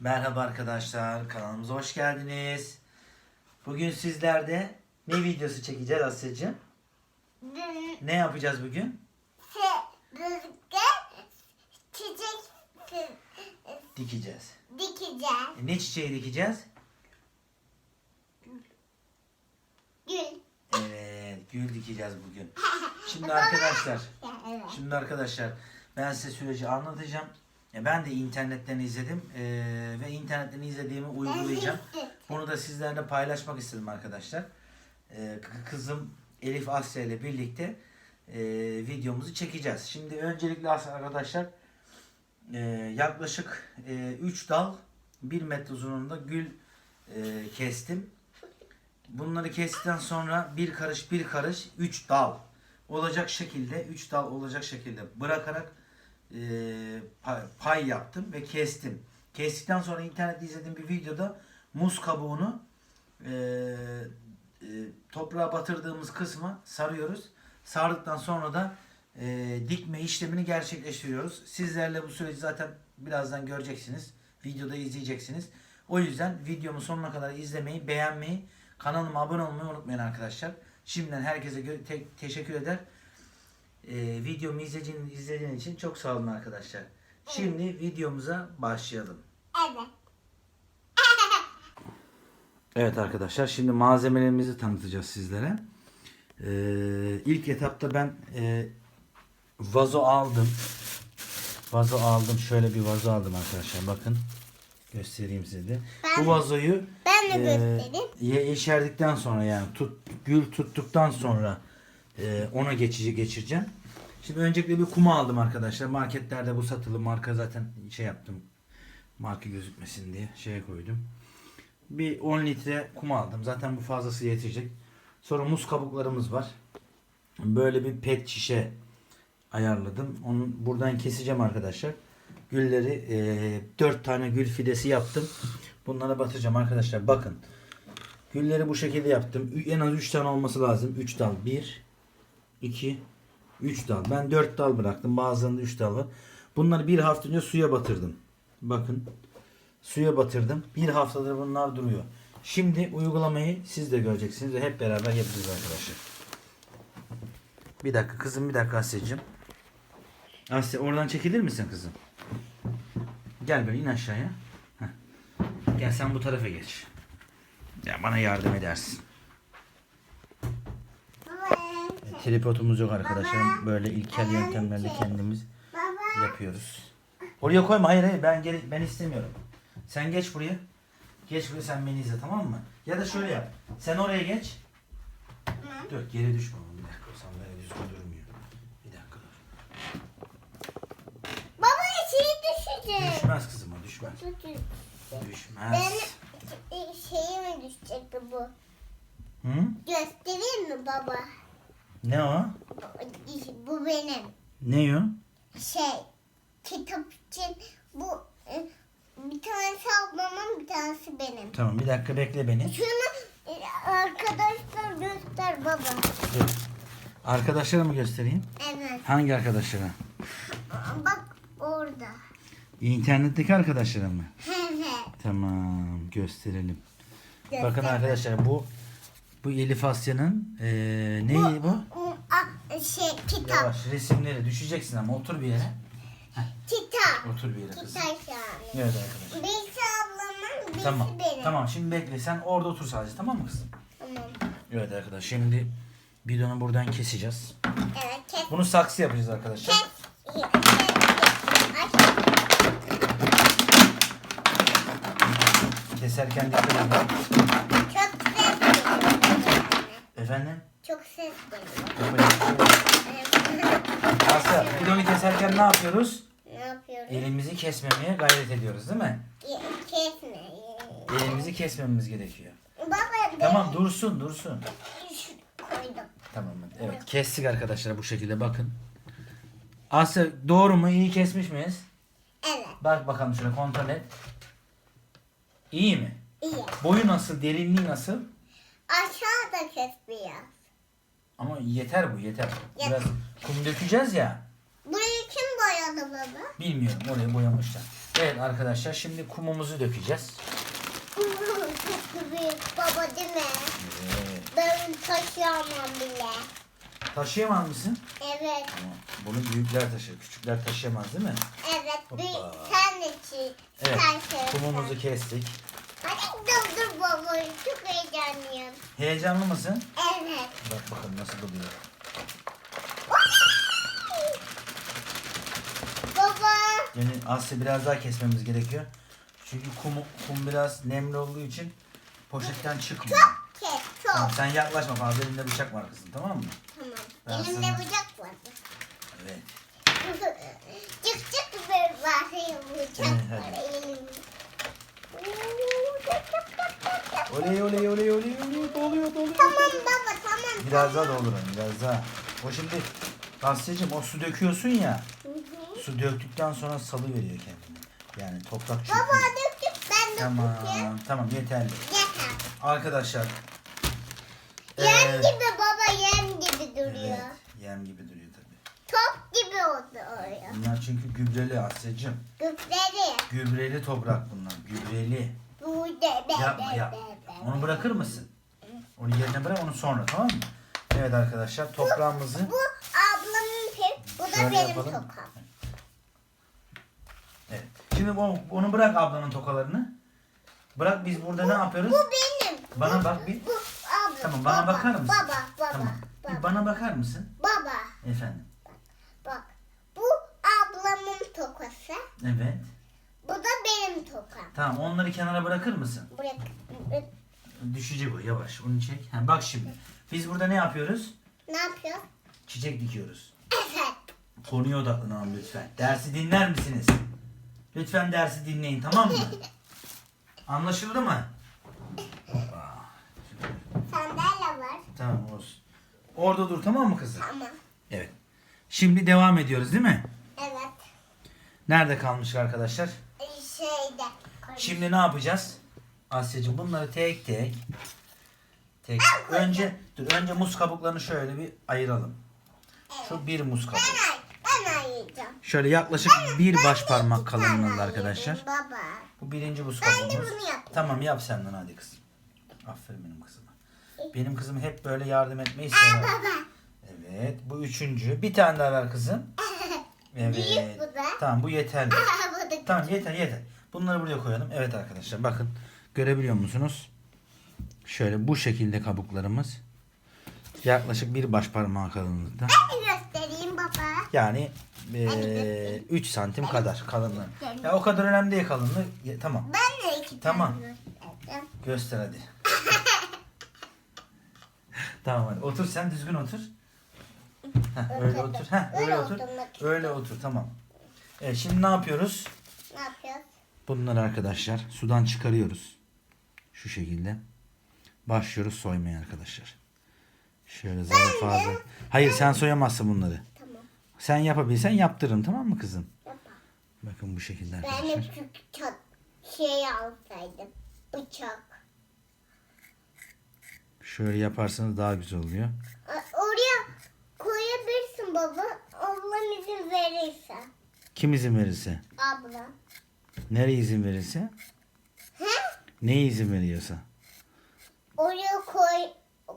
Merhaba arkadaşlar, kanalımıza hoş geldiniz. Bugün sizlerde ne videosu çekeceğiz Asya'cığım? Ne yapacağız bugün? çiçek Dikeceğiz. dikeceğiz. E, ne çiçeği dikeceğiz? Gül. Evet, gül dikeceğiz bugün. Şimdi arkadaşlar, şimdi arkadaşlar ben size süreci anlatacağım. E, Ben de internetten izledim e, ve internetten izlediğimi uygulayacağım. Bunu da sizlerle paylaşmak istedim arkadaşlar. K- kızım Elif Asya ile birlikte e, videomuzu çekeceğiz. Şimdi öncelikle arkadaşlar e, yaklaşık 3 dal 1 metre uzunluğunda gül e, kestim. Bunları kestikten sonra bir karış bir karış 3 dal olacak şekilde 3 dal olacak şekilde bırakarak e, pay, yaptım ve kestim. Kestikten sonra internette izlediğim bir videoda muz kabuğunu e, e, toprağa batırdığımız kısma sarıyoruz. Sardıktan sonra da e, dikme işlemini gerçekleştiriyoruz. Sizlerle bu süreci zaten birazdan göreceksiniz. Videoda izleyeceksiniz. O yüzden videomu sonuna kadar izlemeyi, beğenmeyi, kanalıma abone olmayı unutmayın arkadaşlar. Şimdiden herkese te- teşekkür eder. E, videomu izlediğin, izlediğin için çok sağ olun arkadaşlar. Şimdi videomuza başlayalım. Evet. Evet arkadaşlar şimdi malzemelerimizi tanıtacağız sizlere. Ee, ilk etapta ben e, vazo aldım. Vazo aldım. Şöyle bir vazo aldım arkadaşlar. Bakın. Göstereyim size de. Ben- Bu vazoyu Ben de e, göstereyim. ye- yeşerdikten sonra yani tut, gül tuttuktan sonra e, ona geçici geçireceğim. Şimdi öncelikle bir kum aldım arkadaşlar. Marketlerde bu satılı marka zaten şey yaptım. Marka gözükmesin diye şeye koydum. Bir 10 litre kum aldım. Zaten bu fazlası yetecek. Sonra muz kabuklarımız var. Böyle bir pet şişe ayarladım. Onu buradan keseceğim arkadaşlar. Gülleri e, 4 tane gül fidesi yaptım. Bunlara batacağım arkadaşlar. Bakın. Gülleri bu şekilde yaptım. En az 3 tane olması lazım. 3 dal. 1 2 3 dal. Ben 4 dal bıraktım. Bazılarında 3 dal var. Bunları bir hafta önce suya batırdım. Bakın. Suya batırdım. Bir haftadır bunlar duruyor. Şimdi uygulamayı siz de göreceksiniz ve hep beraber yapacağız arkadaşlar. Bir dakika kızım bir dakika Asya'cığım. Asya oradan çekilir misin kızım? Gel böyle in aşağıya. Heh. Gel sen bu tarafa geç. Ya bana yardım edersin. Tripodumuz yok arkadaşlar. Böyle ilkel yöntemlerle kendimiz yapıyoruz. Oraya koyma. Hayır hayır ben geri, ben istemiyorum. Sen geç buraya. Geç buraya sen beni izle tamam mı? Ya da şöyle yap. Sen oraya geç. Dur geri düşme. Bir dakika o sandalye düzgün durmuyor. Bir dakika dur. Baba şey düşecek. Düşmez kızım o düşmez. Düşmez. Benim şeyi mi düşecekti bu? Hı? Göstereyim mi baba? Ne o? Bu benim. Ne o? Şey, kitap için bu e, bir tanesi ablamın bir tanesi benim. Tamam bir dakika bekle beni. Şunu e, arkadaşlar göster baba. Dur. Arkadaşlara mı göstereyim? Evet. Hangi arkadaşlara? Bak orada. İnternetteki arkadaşlara mı? Evet. Tamam gösterelim. Göster. Bakın arkadaşlar bu bu Elif Asya'nın eee neyi bu? A, şey kitap. Yavaş resimleri düşeceksin ama otur bir yere. Kitap. Otur bir yere kızım. Kitap yani. Evet arkadaşlar. Birisi ablamın, birisi Tamam. benim. Tamam şimdi bekle sen orada otur sadece tamam mı kızım? Tamam. Evet arkadaşlar şimdi bidonu buradan keseceğiz. Evet, kes. Bunu saksı yapacağız arkadaşlar. Kes. Kes. Keserken dikkat edin. Efendim? Çok ses geliyor. Asya bidonu keserken ne yapıyoruz? Ne yapıyoruz? Elimizi kesmemeye gayret ediyoruz değil mi? Ke- Kesme. Elimizi kesmememiz gerekiyor. Baba Tamam dursun dursun. koydum. Tamam hadi. Evet kestik arkadaşlar bu şekilde bakın. Asya doğru mu? İyi kesmiş miyiz? Evet. Bak bakalım şöyle kontrol et. İyi mi? iyi. Boyu nasıl? Derinliği nasıl? Aşağıda kes biraz. Ama yeter bu yeter. Yeter. Biraz kum dökeceğiz ya. Burayı kim boyadı baba? Bilmiyorum oraya boyamışlar. Evet arkadaşlar şimdi kumumuzu dökeceğiz. Çok büyük baba değil mi? Evet. Ben taşıyamam bile. Taşıyamaz mısın? Evet. Tamam. Bunu büyükler taşır. Küçükler taşıyamaz değil mi? Evet. Hoppa. sen de çiğ. Evet. Sen şey Kumumuzu kestik. Hadi dur dur baba. Çok heyecanlıyım. Heyecanlı mısın? Evet. Bak bakalım nasıl oluyor. Baba. Yani Asya biraz daha kesmemiz gerekiyor. Çünkü kum, kum biraz nemli olduğu için poşetten çıkmıyor. Kes. Tamam, Çok. sen yaklaşma fazla elinde bıçak var kızım tamam mı? Tamam. Ben Elimde sana- bıçak var. Evet. çık çık bir bakayım bıçak Evet, var hadi. elimde. Oo, çık, çık. Oley oley oley oley oley doluyor doluyor. Tamam baba tamam. Biraz daha doldurun biraz daha. O şimdi Asya'cığım o su döküyorsun ya. Hı hı. Su döktükten sonra salı veriyor kendini. Yani toprak Baba çöküyor. döktük ben döktüm. Tamam tamam yeterli. Yeter. Arkadaşlar. Yem eee, gibi baba yem gibi duruyor. Evet, yem gibi duruyor tabii. Top gibi oldu oraya. Bunlar çünkü gübreli Asya'cığım. Güfleri. Gübreli toprak bunlar. Gübreli. Bu de be Yapma yap. Onu bırakır mısın? Onu yerine bırak onu sonra tamam mı? Evet arkadaşlar toprağımızı Bu ablamın pip, bu da Şöyle benim yapalım. tokam. Evet. Şimdi onu, onu bırak ablanın tokalarını. Bırak biz burada ne yapıyoruz? Bu benim. Bana bak bir. Bu abla. Tamam bana baba, bakar mısın? Baba, baba, Tamam. Bir baba. bana bakar mısın? Baba, Efendim. bak. Bu ablamın tokası. Evet. Bu da benim tokam. Tamam onları kenara bırakır mısın? Bırak. bırak. Düşecek o yavaş. Onu çek. Ha, bak şimdi. Biz burada ne yapıyoruz? Ne yapıyor? Çiçek dikiyoruz. Evet. Konuya odaklanalım lütfen. Dersi dinler misiniz? Lütfen dersi dinleyin tamam mı? Anlaşıldı mı? Sandalye var. Tamam olsun. Orada dur tamam mı kızım? Tamam. Evet. Şimdi devam ediyoruz değil mi? Evet. Nerede kalmıştık arkadaşlar? Şeyde. Şimdi ne yapacağız? Asya'cığım bunları tek tek tek önce dur önce muz kabuklarını şöyle bir ayıralım. Şu bir muz kabuğu. Ben, ay- ben ayıracağım. Şöyle yaklaşık bir baş parmak kalınlığında arkadaşlar. Baba. Bu birinci muz Ben de kabuğumuz. bunu yapayım. Tamam yap senden hadi kızım. Aferin benim kızıma. Benim kızım hep böyle yardım etmeyi sever. Evet bu üçüncü. Bir tane daha ver kızım. Evet. Büyük bu da. Tamam bu yeterli. Tamam yeter yeter. Bunları buraya koyalım. Evet arkadaşlar bakın. Görebiliyor musunuz? Şöyle bu şekilde kabuklarımız. Yaklaşık bir baş parmağı kalınlıkta. Ben göstereyim baba. Yani 3 santim kadar kalınlığı. Ya o kadar önemli değil kalınlığı. Ya, tamam. Ben de iki Tamam. tane gösterdim. Göster hadi. tamam hadi. Otur sen düzgün otur. Heh, öyle otur. Heh, öyle, Öyle otur. oturmak Öyle otur tamam. Evet şimdi ne yapıyoruz? Ne yapıyoruz? Bunları arkadaşlar sudan çıkarıyoruz. Şu şekilde. Başlıyoruz soymaya arkadaşlar. Şöyle zarı fazla. Hayır sen soyamazsın bunları. Tamam. Sen yapabilsen yaptırırım tamam mı kızım? Yapalım. Bakın bu şekilde Ben de arkadaşlar. küçük çat şey alsaydım. Bıçak. Şöyle yaparsanız daha güzel oluyor. Oraya koyabilirsin baba. Ablam izin verirse. Kim izin verirse. Abla. Nereye izin verirse. He? Ne izin veriyorsa. Oraya koy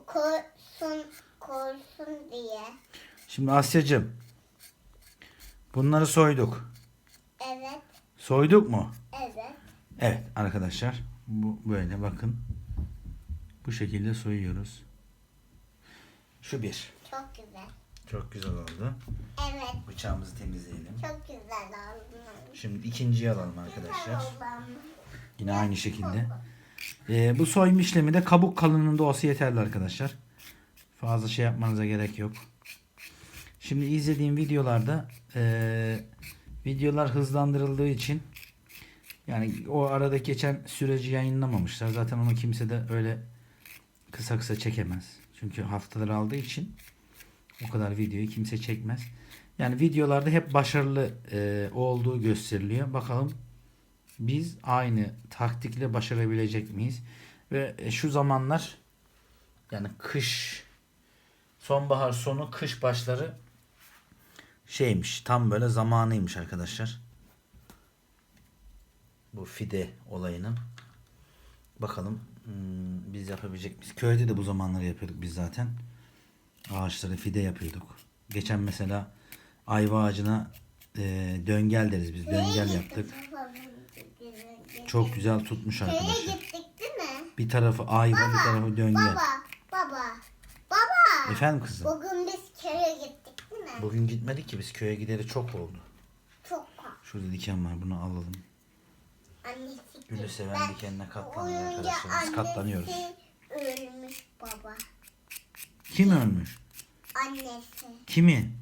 koysun koysun diye. Şimdi Asya'cığım. Bunları soyduk. Evet. Soyduk mu? Evet. Evet arkadaşlar. Bu böyle bakın. Bu şekilde soyuyoruz. Şu bir. Çok güzel. Çok güzel oldu. Evet. Bıçağımızı temizleyelim. Çok güzel oldu. Şimdi ikinciyi alalım Güzel arkadaşlar. oldu ama. Yine aynı şekilde. Ee, bu soyma işlemi de kabuk kalınlığında olsa yeterli arkadaşlar. Fazla şey yapmanıza gerek yok. Şimdi izlediğim videolarda eee, videolar hızlandırıldığı için yani o arada geçen süreci yayınlamamışlar. Zaten onu kimse de öyle kısa kısa çekemez. Çünkü haftalar aldığı için o kadar videoyu kimse çekmez. Yani videolarda hep başarılı eee, olduğu gösteriliyor. Bakalım biz aynı taktikle başarabilecek miyiz? Ve e, şu zamanlar yani kış sonbahar sonu kış başları şeymiş tam böyle zamanıymış arkadaşlar. Bu fide olayının. Bakalım hmm, biz yapabilecek miyiz? Köyde de bu zamanları yapıyorduk biz zaten. Ağaçları fide yapıyorduk. Geçen mesela ayva ağacına e, döngel deriz biz. Döngel yaptık. Çok güzel tutmuş Köye arkadaşlar. gittik değil mi? Bir tarafı ayva bir tarafı döngel. Baba, baba, baba. Efendim kızım. Bugün biz köye gittik değil mi? Bugün gitmedik ki biz köye gideri çok oldu. Çok korktum. Şurada diken var bunu alalım. Annesi Gülü seven Ben dikenine katlanıyor uyuyunca arkadaşlar. Biz katlanıyoruz. annesi ölmüş baba. Kim ölmüş? Annesi. Kimin?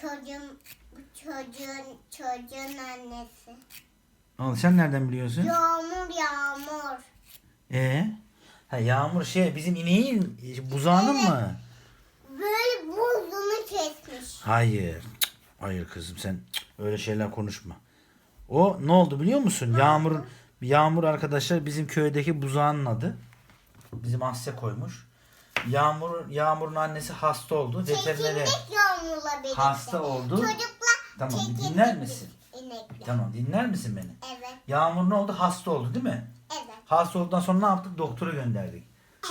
Çocuğun, çocuğun, çocuğun annesi. Oğlum sen nereden biliyorsun? Yağmur yağmur. Ee? Ha Yağmur şey bizim ineğin buzağının mı? Böyle buzunu kesmiş. Hayır. Cık, Hayır kızım sen cık, öyle şeyler konuşma. O ne oldu biliyor musun? Yağmur'un Yağmur arkadaşlar bizim köydeki buzağının adı. Bizim Asya koymuş. Yağmur Yağmur'un annesi hasta oldu. Veterinere hasta oldu. Çocuklar Tamam dinler misin? İnekler. Tamam dinler misin beni? Evet, Yağmur ne oldu? Hasta oldu değil mi? evet, Hasta olduktan sonra ne yaptık? Doktora gönderdik.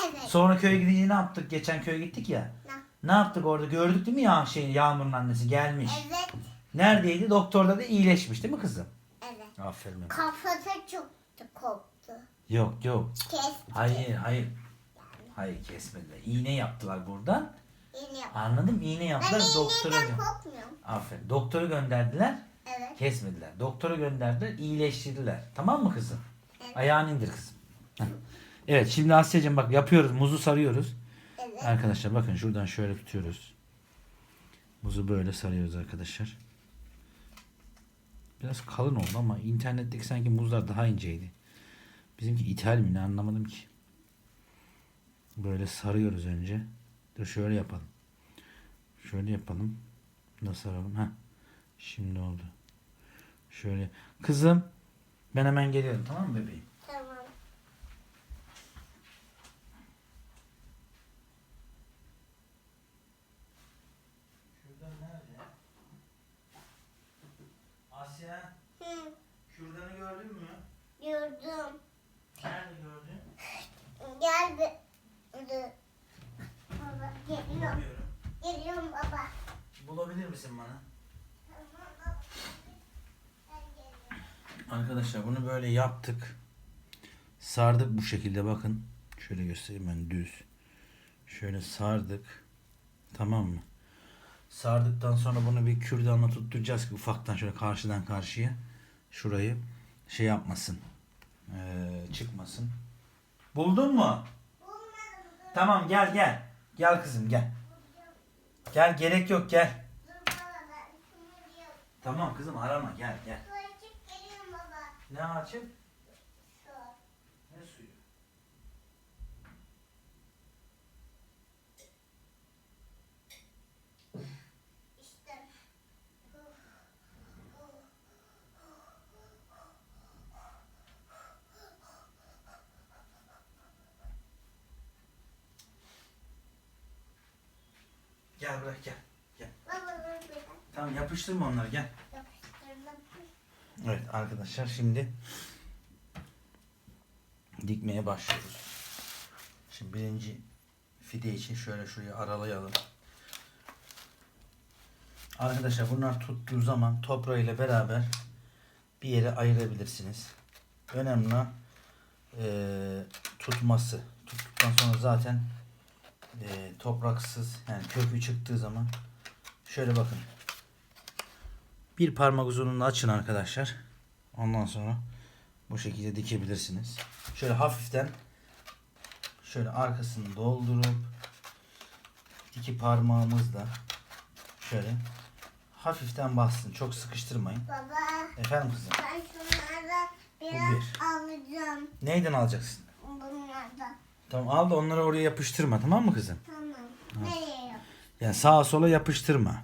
evet. Sonra köye gidince ne yaptık? Geçen köye gittik ya. Ne? Ne yaptık orada? Gördük değil mi ya şey Yağmur'un annesi gelmiş. Evet, Neredeydi? Doktorda da iyileşmiş değil mi kızım? evet. Aferin. Kafası çok koptu. Yok yok. Kes. Hayır hayır. Hayır kesmediler. İğne yaptılar buradan. Yeni yap. Anladın mı? İğne Ben yaptılar. Doktora iğneden korkmuyorum. Aferin. Doktora gönderdiler. Evet. Kesmediler. Doktora gönderdiler. iyileştirdiler. Tamam mı kızım? Evet. Ayağını indir kızım. Heh. Evet şimdi Asya'cığım bak yapıyoruz. Muzu sarıyoruz. Evet. Arkadaşlar bakın şuradan şöyle tutuyoruz. Muzu böyle sarıyoruz arkadaşlar. Biraz kalın oldu ama internetteki sanki muzlar daha inceydi. Bizimki ithal mi ne anlamadım ki. Böyle sarıyoruz önce. Dur şöyle yapalım. Şöyle yapalım. Nasıl saralım? Ha. Şimdi oldu. Şöyle. Kızım ben hemen geliyorum tamam mı bebeğim? Tamam. Nerede? Asya, Hı, kürdanı gördün mü? gördüm. Nerede gördün? Gel bir. Dur. Baba geliyorum. Geliyorum baba. Bulabilir misin bana? Tamam baba. Ben geliyorum. Arkadaşlar bunu böyle yaptık. Sardık bu şekilde bakın. Şöyle göstereyim ben düz. Şöyle sardık. Tamam mı? Sardıktan sonra bunu bir kürdanla tutturacağız ki ufaktan şöyle karşıdan karşıya. Şurayı şey yapmasın. Ee, çıkmasın. Buldun mu? Tamam gel gel. Gel kızım gel. Gel gerek yok gel. Tamam kızım arama gel gel. Su açıp geliyorum baba. Ne açıp? Su. Ne suyu? İşte. Gel bırak gel. Baba dur bir dakika. Tamam yapıştırma onları gel. Evet arkadaşlar şimdi dikmeye başlıyoruz. Şimdi birinci fide için şöyle şurayı aralayalım. Arkadaşlar bunlar tuttuğu zaman toprağıyla beraber bir yere ayırabilirsiniz. Önemli eee, tutması. Tuttuktan sonra zaten eee, topraksız yani kökü çıktığı zaman şöyle bakın. Bir parmak uzunluğunu açın arkadaşlar. Ondan sonra bu şekilde dikebilirsiniz. Şöyle hafiften şöyle arkasını doldurup iki parmağımızla şöyle hafiften bassın. Çok sıkıştırmayın. Baba Efendim kızım. ben şunlardan biraz bir. alacağım. Neyden alacaksın? Bunlardan. Tamam al da onları oraya yapıştırma tamam mı kızım? Tamam. Nereye yap? Yani sağa sola yapıştırma.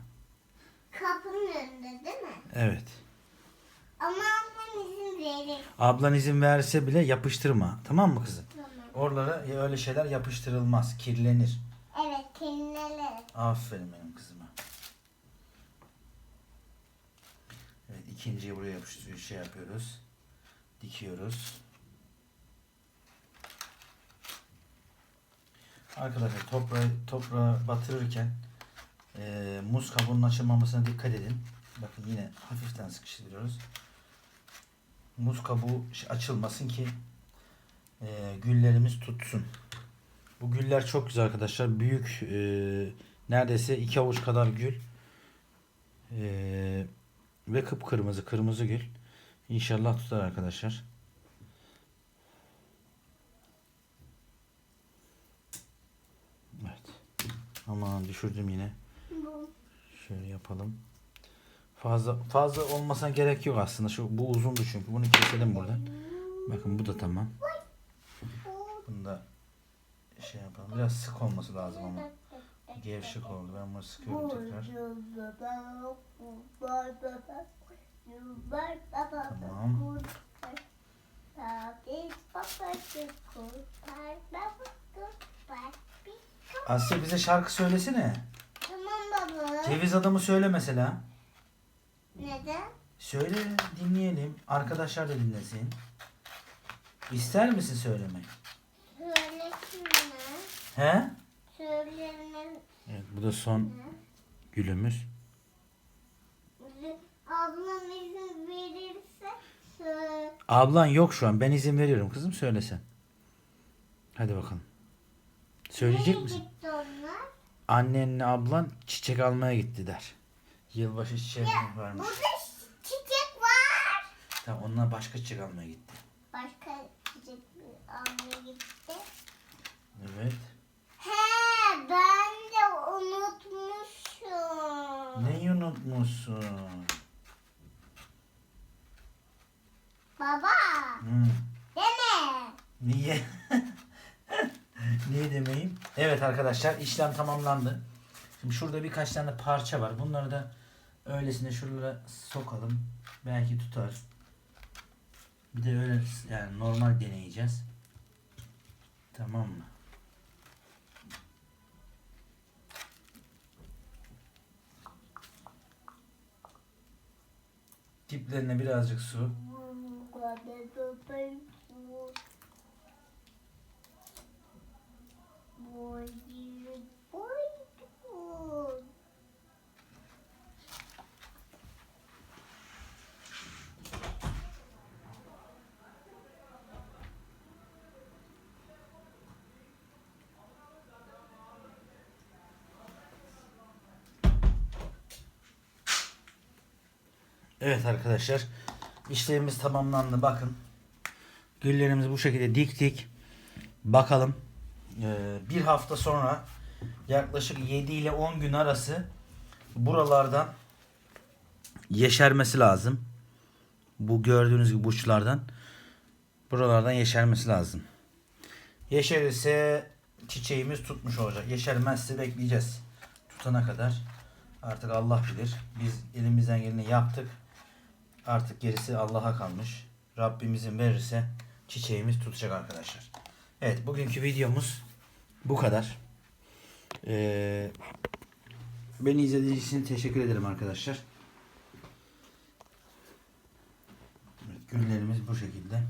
Kapının önünde değil mi? Evet. Ama ablam izin verir. Ablan izin verse bile yapıştırma. Tamam mı kızım? Tamam. Oralara öyle şeyler yapıştırılmaz. Kirlenir. Evet kendileri. Aferin benim kızıma. Evet ikinciyi buraya yapıştırıyoruz, şey yapıyoruz. Dikiyoruz. Arkadaşlar toprağı, toprağı batırırken eee, muz kabuğunun açılmamasına dikkat edin. Bakın yine hafiften sıkıştırıyoruz. Muz kabuğu açılmasın ki eee, güllerimiz tutsun. Bu güller çok güzel arkadaşlar. Büyük eee, neredeyse iki avuç kadar gül. Eee, ve kıpkırmızı kırmızı gül. İnşallah tutar arkadaşlar. Evet. Aman düşürdüm yine. Bu. Şöyle yapalım. Fazla fazla olmasına gerek yok aslında. Şu bu uzundu çünkü. Bunu keselim burada. Bakın bu da tamam. Bunu da şey yapalım. Biraz sık olması lazım ama. Gevşek oldu. Ben bunu sıkıyorum tekrar. Tamam. Asya bize şarkı söylesene. Tamam baba. Ceviz adamı söyle mesela. Neden? Söyle dinleyelim. Arkadaşlar da dinlesin. İster misin söylemek? Söylesinler. He? Söylesinler. Evet, bu da son gülümüz. Ablam izin verirse söyle. Ablan yok şu an. Ben izin veriyorum kızım söylesen. Hadi bakalım. Söyleyecek Nereye misin? gitti onlar? Annenle ablan çiçek almaya gitti der. Yılbaşı çiçeği varmış. Burada çiçek var. Tamam onlar başka çiçek almaya gitti. Başka çiçek almaya gitti. Evet. He ben de unutmuşum. Neyi unutmuşsun? Baba Hmm. deme. Niye? Niye demeyeyim? Evet arkadaşlar işlem tamamlandı. Şimdi şurada birkaç tane parça var. Bunları da öylesine şuralara sokalım. Belki tutar. Bir de öyle yani normal deneyeceğiz. Tamam mı? Diplerine birazcık su. Evet arkadaşlar işlemimiz tamamlandı bakın. Güllerimizi bu şekilde diktik. Bakalım ee, bir hafta sonra yaklaşık 7 ile 10 gün arası buralardan yeşermesi lazım. Bu gördüğünüz gibi uçlardan buralardan yeşermesi lazım. Yeşerirse çiçeğimiz tutmuş olacak. Yeşermezse bekleyeceğiz. Tutana kadar. Artık Allah bilir. Biz elimizden geleni yaptık. Artık gerisi Allah'a kalmış. Rabbimizin verirse çiçeğimiz tutacak arkadaşlar. Evet bugünkü videomuz bu kadar. Ee, beni izlediğiniz için teşekkür ederim arkadaşlar. Evet, Güllerimiz bu şekilde.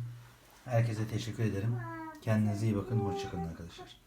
Herkese teşekkür ederim. Kendinize iyi bakın. Hoşçakalın arkadaşlar.